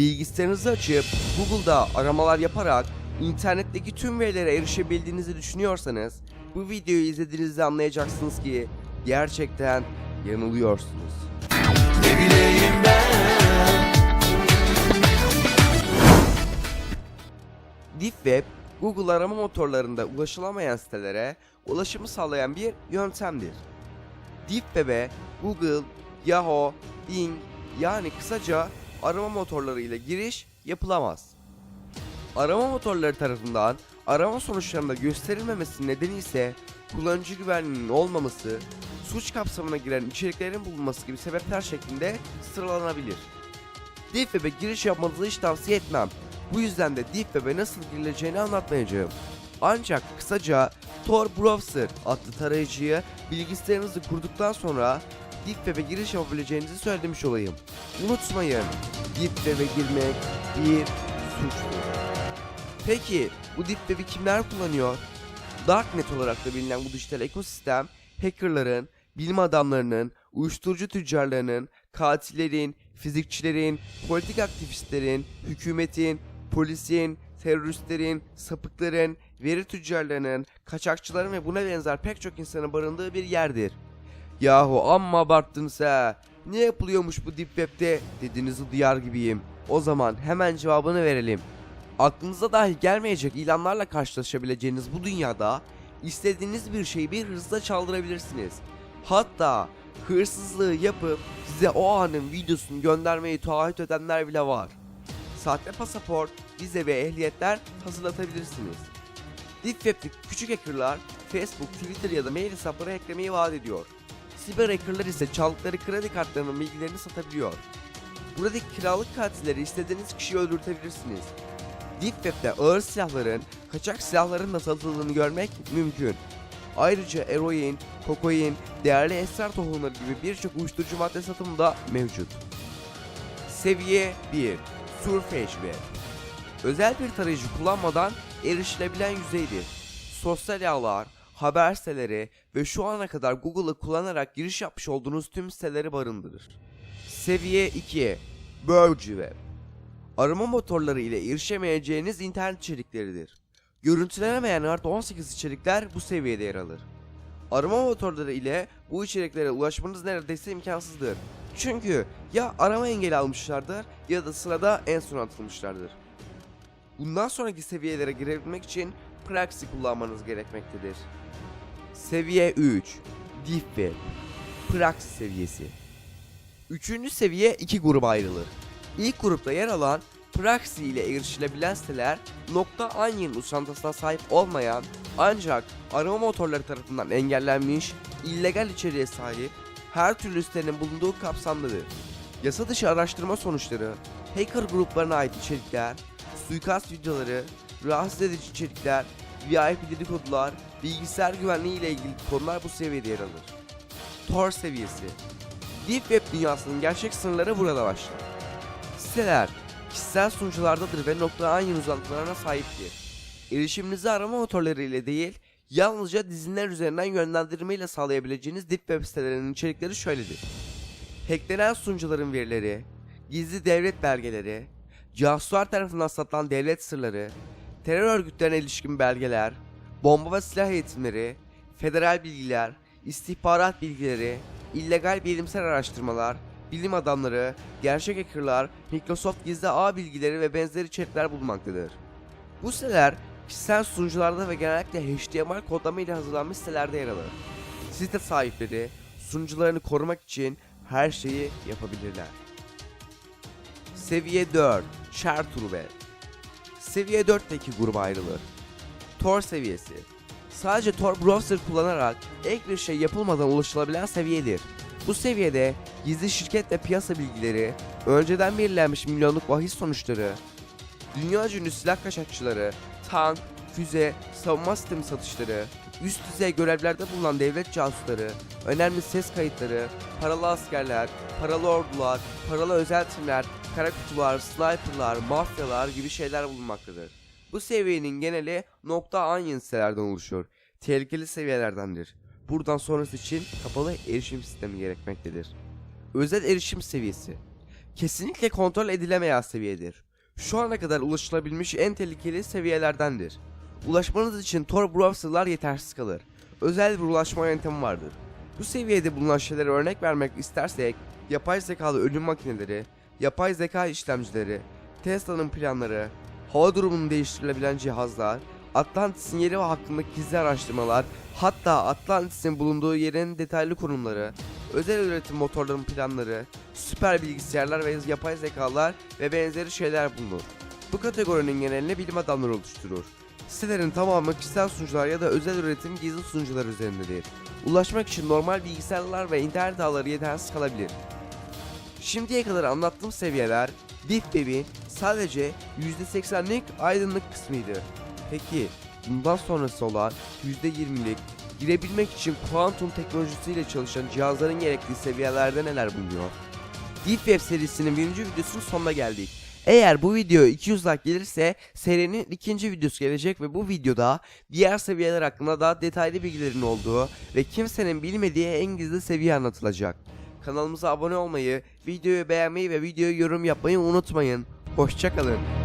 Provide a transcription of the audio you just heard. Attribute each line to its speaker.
Speaker 1: Bilgisayarınızı açıp Google'da aramalar yaparak internetteki tüm verilere erişebildiğinizi düşünüyorsanız bu videoyu izlediğinizde anlayacaksınız ki gerçekten yanılıyorsunuz. Deep Web, Google arama motorlarında ulaşılamayan sitelere ulaşımı sağlayan bir yöntemdir. Deep Web'e Google, Yahoo, Bing yani kısaca arama motorları ile giriş yapılamaz. Arama motorları tarafından arama sonuçlarında gösterilmemesi nedeni ise kullanıcı güvenliğinin olmaması, suç kapsamına giren içeriklerin bulunması gibi sebepler şeklinde sıralanabilir. Deep Web'e giriş yapmanızı hiç tavsiye etmem. Bu yüzden de Deep Web'e nasıl girileceğini anlatmayacağım. Ancak kısaca Tor Browser adlı tarayıcıyı bilgisayarınızı kurduktan sonra Deep Web'e giriş yapabileceğinizi söylemiş olayım. Unutmayın, Deep Web'e girmek bir suçtur. Peki bu Deep Web'i kimler kullanıyor? Darknet olarak da bilinen bu dijital ekosistem hackerların, bilim adamlarının, uyuşturucu tüccarlarının, katillerin, fizikçilerin, politik aktivistlerin, hükümetin, polisin, teröristlerin, sapıkların, veri tüccarlarının, kaçakçıların ve buna benzer pek çok insanın barındığı bir yerdir. Yahu amma abarttınız ha. Ne yapılıyormuş bu Deep Web'de dediğinizi duyar gibiyim. O zaman hemen cevabını verelim. Aklınıza dahi gelmeyecek ilanlarla karşılaşabileceğiniz bu dünyada istediğiniz bir şeyi bir hırsla çaldırabilirsiniz. Hatta hırsızlığı yapıp size o anın videosunu göndermeyi taahhüt edenler bile var. Sahte pasaport, vize ve ehliyetler hazırlatabilirsiniz. Deep Web'deki küçük hackerlar Facebook, Twitter ya da mail hesapları hacklemeyi vaat ediyor. Siber hackerlar ise çaldıkları kredi kartlarının bilgilerini satabiliyor. Buradaki kiralık katilleri istediğiniz kişiyi öldürtebilirsiniz. Deep Web'de ağır silahların, kaçak silahların da satıldığını görmek mümkün. Ayrıca eroin, kokain, değerli esrar tohumları gibi birçok uyuşturucu madde satımı da mevcut. Seviye 1 Surface Web Özel bir tarayıcı kullanmadan erişilebilen yüzeydir. Sosyal ağlar, haber siteleri ve şu ana kadar Google'ı kullanarak giriş yapmış olduğunuz tüm siteleri barındırır. Seviye 2 Verge Web Arama motorları ile erişemeyeceğiniz internet içerikleridir. Görüntülenemeyen artı 18 içerikler bu seviyede yer alır. Arama motorları ile bu içeriklere ulaşmanız neredeyse imkansızdır. Çünkü ya arama engeli almışlardır ya da sırada en son atılmışlardır. Bundan sonraki seviyelere girebilmek için Praxi kullanmanız gerekmektedir. Seviye 3 Deep Web Praxi seviyesi Üçüncü seviye iki gruba ayrılır. İlk grupta yer alan Praxi ile erişilebilen siteler nokta onion usantasına sahip olmayan ancak arama motorları tarafından engellenmiş illegal içeriğe sahip her türlü sitenin bulunduğu kapsamdadır. Yasa dışı araştırma sonuçları, hacker gruplarına ait içerikler, suikast videoları, rahatsız edici içerikler, VIP dedikodular, bilgisayar güvenliği ile ilgili konular bu seviyede yer alır. Tor seviyesi Deep Web dünyasının gerçek sınırları burada başlar. Siteler kişisel sunuculardadır ve nokta aynı uzantılarına sahiptir. Erişiminizi arama motorları ile değil, yalnızca dizinler üzerinden yönlendirme ile sağlayabileceğiniz Deep Web sitelerinin içerikleri şöyledir. Hacklenen sunucuların verileri, gizli devlet belgeleri, casuslar tarafından satılan devlet sırları, terör örgütlerine ilişkin belgeler, bomba ve silah eğitimleri, federal bilgiler, istihbarat bilgileri, illegal bilimsel araştırmalar, bilim adamları, gerçek hackerlar, Microsoft gizli ağ bilgileri ve benzeri içerikler bulunmaktadır. Bu siteler kişisel sunucularda ve genellikle HTML kodlama ile hazırlanmış sitelerde yer alır. Site sahipleri sunucularını korumak için her şeyi yapabilirler. Seviye 4 Charterware Seviye 4 iki gruba ayrılır. Tor seviyesi Sadece Tor browser kullanarak ek bir şey yapılmadan ulaşılabilen seviyedir. Bu seviyede gizli şirket ve piyasa bilgileri, önceden belirlenmiş milyonluk bahis sonuçları, dünya ünlü silah kaçakçıları, tank, füze, savunma sistemi satışları, üst düzey görevlerde bulunan devlet casusları, önemli ses kayıtları, paralı askerler, paralı ordular, paralı özel timler, kara kutular, sniperlar, mafyalar gibi şeyler bulunmaktadır. Bu seviyenin geneli nokta onion sitelerden oluşuyor. Tehlikeli seviyelerdendir. Buradan sonrası için kapalı erişim sistemi gerekmektedir. Özel erişim seviyesi. kesinlikle kontrol edilemeyen seviyedir. Şu ana kadar ulaşılabilmiş en tehlikeli seviyelerdendir. Ulaşmanız için Tor browserlar yetersiz kalır. Özel bir ulaşma yöntemi vardır. Bu seviyede bulunan şeylere örnek vermek istersek, yapay zekalı ölüm makineleri, yapay zeka işlemcileri, Tesla'nın planları, hava durumunu değiştirilebilen cihazlar, Atlantis'in yeri ve hakkındaki gizli araştırmalar, hatta Atlantis'in bulunduğu yerin detaylı konumları, özel üretim motorlarının planları, süper bilgisayarlar ve yapay zekalar ve benzeri şeyler bulunur. Bu kategorinin genelini bilim adamları oluşturur. Sitelerin tamamı kişisel sunucular ya da özel üretim gizli sunucular üzerindedir. Ulaşmak için normal bilgisayarlar ve internet ağları yetersiz kalabilir. Şimdiye kadar anlattığım seviyeler Deep Web'in sadece %80'lik aydınlık kısmıydı. Peki bundan sonrası olan %20'lik girebilmek için kuantum teknolojisiyle çalışan cihazların gerektiği seviyelerde neler bulunuyor? Deep Web serisinin birinci videosunun sonuna geldik. Eğer bu video 200 like gelirse serinin ikinci videosu gelecek ve bu videoda diğer seviyeler hakkında daha detaylı bilgilerin olduğu ve kimsenin bilmediği en gizli seviye anlatılacak. Kanalımıza abone olmayı, videoyu beğenmeyi ve videoyu yorum yapmayı unutmayın. Hoşçakalın.